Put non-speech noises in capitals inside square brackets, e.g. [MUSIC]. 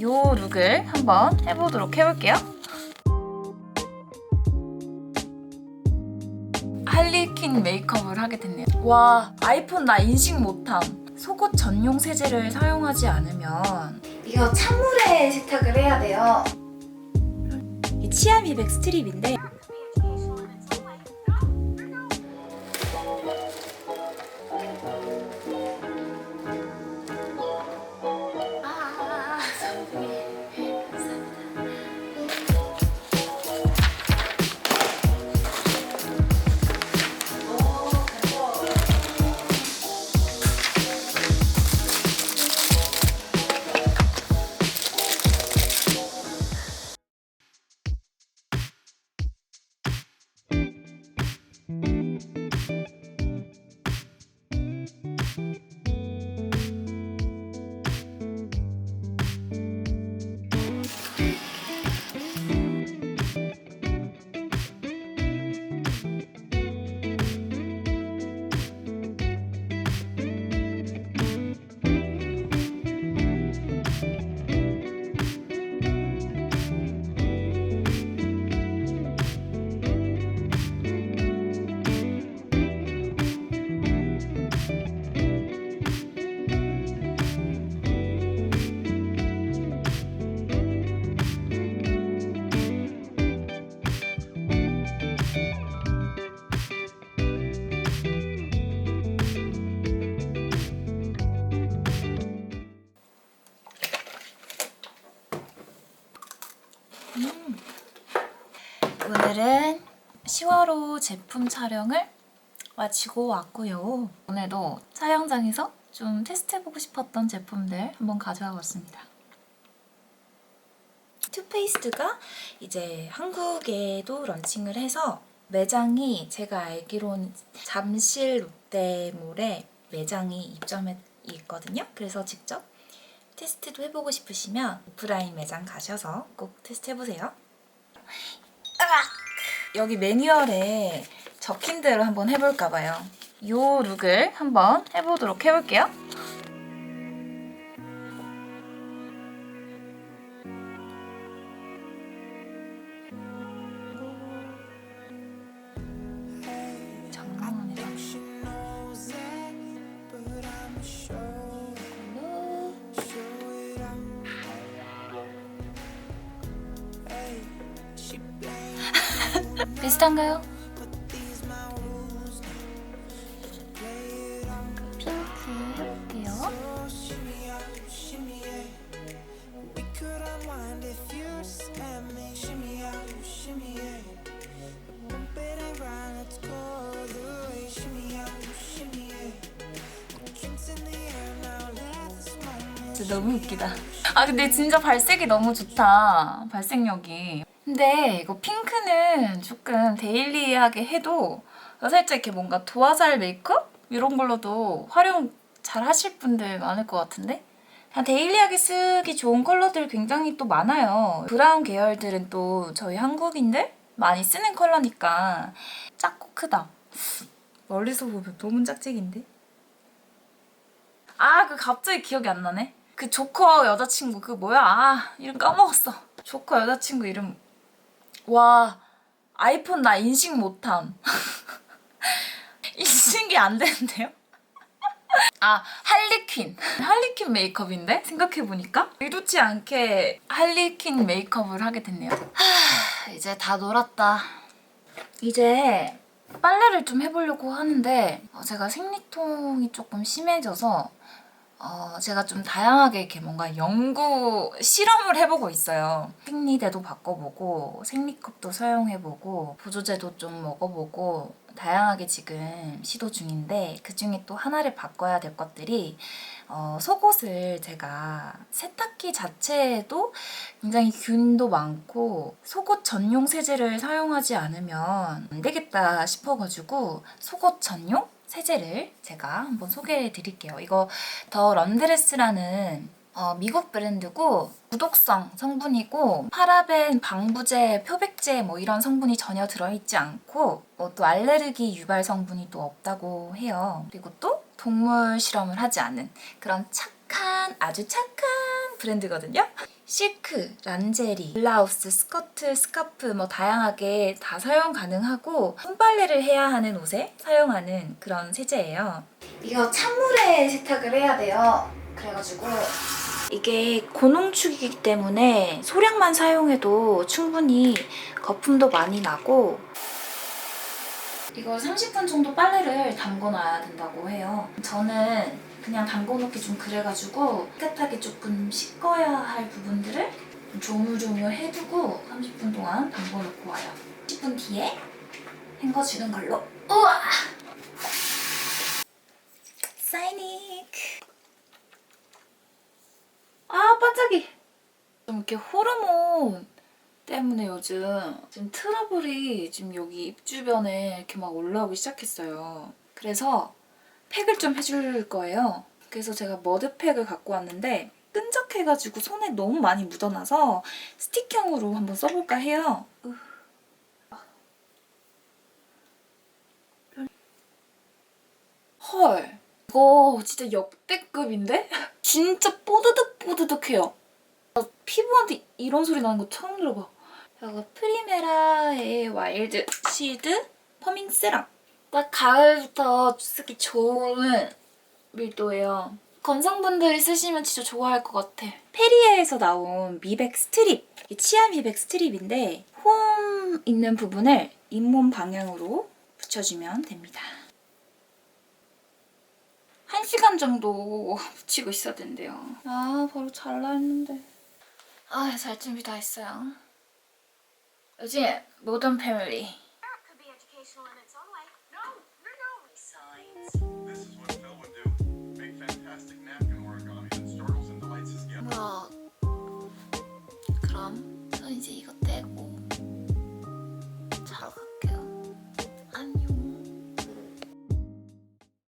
요 룩을 한번 해보도록 해볼게요. 할리퀸 메이크업을 하게 됐네요. 와 아이폰 나 인식 못함. 속옷 전용 세제를 사용하지 않으면 이거 찬물에 세탁을 해야 돼요. 이 치아 미백 스트립인데 오늘은 10월호 제품 촬영을 마치고 왔고요. 오늘도 촬영장에서 좀 테스트해보고 싶었던 제품들 한번 가져와 봤습니다. 투페이스트가 이제 한국에도 런칭을 해서 매장이 제가 알기로는 잠실 롯데몰에 매장이 입점해 있거든요. 그래서 직접 테스트도 해보고 싶으시면 오프라인 매장 가셔서 꼭 테스트해보세요. 여기 매뉴얼에 적힌 대로 한번 해볼까 봐요. 이 룩을 한번 해보도록 해볼게요. 비슷한가요? 핑크 해볼게요. 진짜 너무 웃기다. 아 근데 진짜 발색이 너무 좋다. 발색력이. 근데 이거 핑크는 조금 데일리하게 해도 살짝 이렇게 뭔가 도화살 메이크업 이런 걸로도 활용 잘 하실 분들 많을 것 같은데 그냥 데일리하게 쓰기 좋은 컬러들 굉장히 또 많아요. 브라운 계열들은 또 저희 한국인들 많이 쓰는 컬러니까 작고 크다. 멀리서 보면 너무 짝짝인데? 아, 그 갑자기 기억이 안 나네. 그 조커 여자친구 그 뭐야? 아, 이름 까먹었어. 조커 여자친구 이름 와 아이폰 나 인식 못함. [LAUGHS] 인식이 안 되는데요? [LAUGHS] 아 할리퀸. 할리퀸 메이크업인데? 생각해보니까? 의도치 않게 할리퀸 메이크업을 하게 됐네요. 하, 이제 다 놀았다. 이제 빨래를 좀 해보려고 하는데 어, 제가 생리통이 조금 심해져서 어, 제가 좀 다양하게 이렇게 뭔가 연구 실험을 해보고 있어요. 생리대도 바꿔보고 생리컵도 사용해보고 보조제도 좀 먹어보고 다양하게 지금 시도 중인데 그 중에 또 하나를 바꿔야 될 것들이 어, 속옷을 제가 세탁기 자체에도 굉장히 균도 많고 속옷 전용 세제를 사용하지 않으면 안 되겠다 싶어가지고 속옷 전용 세제를 제가 한번 소개해 드릴게요. 이거 더 런드레스라는 어, 미국 브랜드고 구독성 성분이고 파라벤, 방부제, 표백제 뭐 이런 성분이 전혀 들어있지 않고 뭐 또 알레르기 유발 성분이 또 없다고 해요. 그리고 또 동물 실험을 하지 않은 그런 착한 아주 착한 브랜드거든요. 실크, 란제리, 블라우스, 스커트, 스카프 뭐 다양하게 다 사용 가능하고 손빨래를 해야 하는 옷에 사용하는 그런 세제예요. 이거 찬물에 세탁을 해야 돼요. 그래가지고 이게 고농축이기 때문에 소량만 사용해도 충분히 거품도 많이 나고 이걸 30분 정도 빨래를 담궈놔야 된다고 해요. 저는 그냥 담궈놓기 좀 그래가지고 깨끗하게 조금 씻어야 할 부분들을 조물조물 해두고 30분 동안 담궈놓고 와요. 10분 뒤에 헹궈주는 걸로. 우와! 사이닉! 아 반짝이 좀 이렇게 호르몬 때문에 요즘 지금 트러블이 지금 여기 입 주변에 이렇게 막 올라오기 시작했어요 그래서 팩을 좀 해줄 거예요 그래서 제가 머드팩을 갖고 왔는데 끈적해가지고 손에 너무 많이 묻어나서 스틱형으로 한번 써볼까 해요 으. 헐 이거 진짜 역대급인데? 진짜 뽀드득 뽀드득해요. 나 피부한테 이런 소리 나는 거 처음 들어봐. 이거 프리메라의 와일드 시드 퍼밍 세럼. 딱 가을부터 쓰기 좋은 밀도예요. 건성분들이 쓰시면 진짜 좋아할 것 같아. 페리에에서 나온 미백 스트립. 치아 미백 스트립인데 홈 있는 부분을 잇몸 방향으로 붙여주면 됩니다. 한 시간 정도 붙이고 있어야 된대요. 아, 바로 잘라 했는데. 아, 잘 준비 다 했어요. 요즘 모던 패밀리.